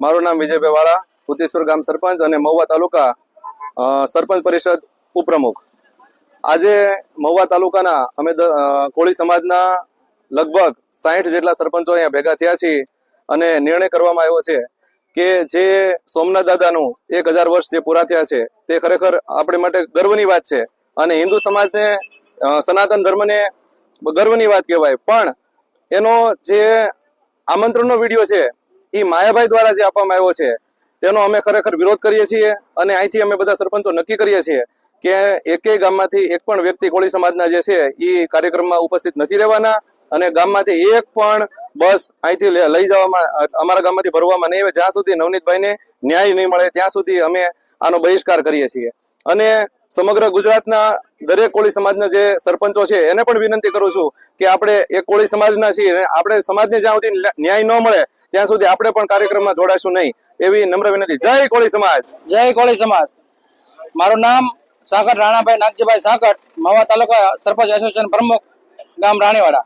મારું નામ વિજયભાઈ વાળા ભૂતેશ્વર ગામ સરપંચ અને મહુવા તાલુકા સરપંચ પરિષદ ઉપપ્રમુખ. આજે મહુવા તાલુકાના અમે કોળી સમાજના લગભગ સાહીઠ જેટલા સરપંચો અહીંયા ભેગા થયા છીએ અને નિર્ણય કરવામાં આવ્યો છે કે જે સોમનાથ દાદાનું એક હજાર વર્ષ જે પૂરા થયા છે તે ખરેખર આપણે માટે ગર્વની વાત છે અને હિન્દુ સમાજને સનાતન ધર્મને ગર્વની વાત કહેવાય. પણ એનો જે આમંત્રણનો વીડિયો છે એ માયાભાઈ દ્વારા જે આપવામાં આવ્યો છે, તેનો અમે ખરેખર વિરોધ કરીએ છીએ અને અહીંથી અમે બધા સરપંચો નક્કી કરીએ છીએ કે એકેય ગામમાંથી એક પણ વ્યક્તિ કોળી સમાજના જે છે એ કાર્યક્રમમાં ઉપસ્થિત નથી રહેવાના અને ગામમાંથી એક પણ બસ અહીંથી લઈ જવામાં, અમારા ગામમાંથી ભરવામાં નહીં આવે. જ્યાં સુધી નવનીતભાઈને ન્યાય નહીં મળે, ત્યાં સુધી અમે આનો બહિષ્કાર કરીએ છીએ. અને સમગ્ર ગુજરાતના દરેક કોળી સમાજના જે સરપંચો છે, એને પણ વિનંતી કરું છું કે આપણે એક કોળી સમાજના છીએ આપણે સમાજને જ્યાં સુધી ન્યાય ન મળે, ત્યાં સુધી આપણે પણ કાર્યક્રમમાં જોડાશું નહીં, એવી નમ્ર વિનંતી. જય કોળી સમાજ! જય કોળી સમાજ! મારું નામ સાંકટ રાણાભાઈ નાગજીભાઈ સાંકટ, મહુવા તાલુકા સરપંચ એસોસિએશન પ્રમુખ, ગામ રાણીવાડા.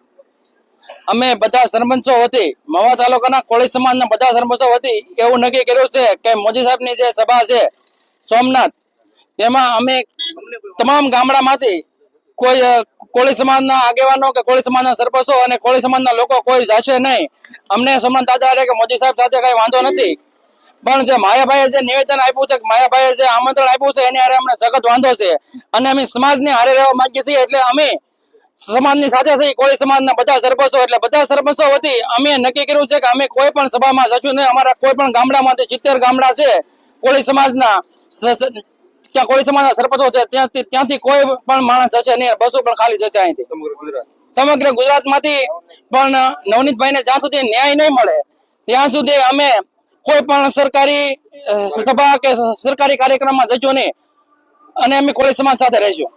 અમે બધા સરપંચો વતી, મહુવા તાલુકાના કોળી સમાજના બધા સરપંચો વતી એવું નક્કી કર્યું છે કે મોદી સાહેબની જે સભા છે, સોમનાથ તેમાં અમે તમામ ગામડામાંથી કોઈ કોળી સમાજના આગેવાનો કે કોળી સમાજના સરપંચો અને કોળી સમાજના લોકો કોઈ જશે નહીં. અમને સમાન દાદા કે મોદી સાહેબ સાથે કઈ વાંધો નથી. પણ જે માયાભાઈએ જે નિવેદન આપ્યું છે માયાભાઈએ જે આમંત્રણ આપ્યું છે, એની અમને સખત વાંધો છે. અને અમે સમાજને હારે રહેવા માંગીએ છીએ એટલે અમે સમાજની સાથે થઈ કોળી સમાજના બધા સરપંચો. એટલે બધા સરપંચો વતી અમે નક્કી કર્યું છે કે અમે કોઈ પણ સભામાં જશું નહીં. અમારા કોઈ પણ ગામડામાંથી સિત્તેર ગામડા છે, કોળી સમાજના ત્યાં કોળી સમાજના સરપંચો છે ત્યાંથી ત્યાંથી કોઈ પણ માણસ જશે નહીં બસો પણ ખાલી જશે અહીંથી. સમગ્ર ગુજરાત. માંથી ગુજરાતમાંથી પણ નવનીતભાઈને જ્યાં સુધી ન્યાય નહીં મળે ત્યાં સુધી અમે કોઈ પણ સરકારી સભા કે સરકારી કાર્યક્રમમાં જજો નહીં. અને અમે કોળી સમાજ સાથે રહીશું.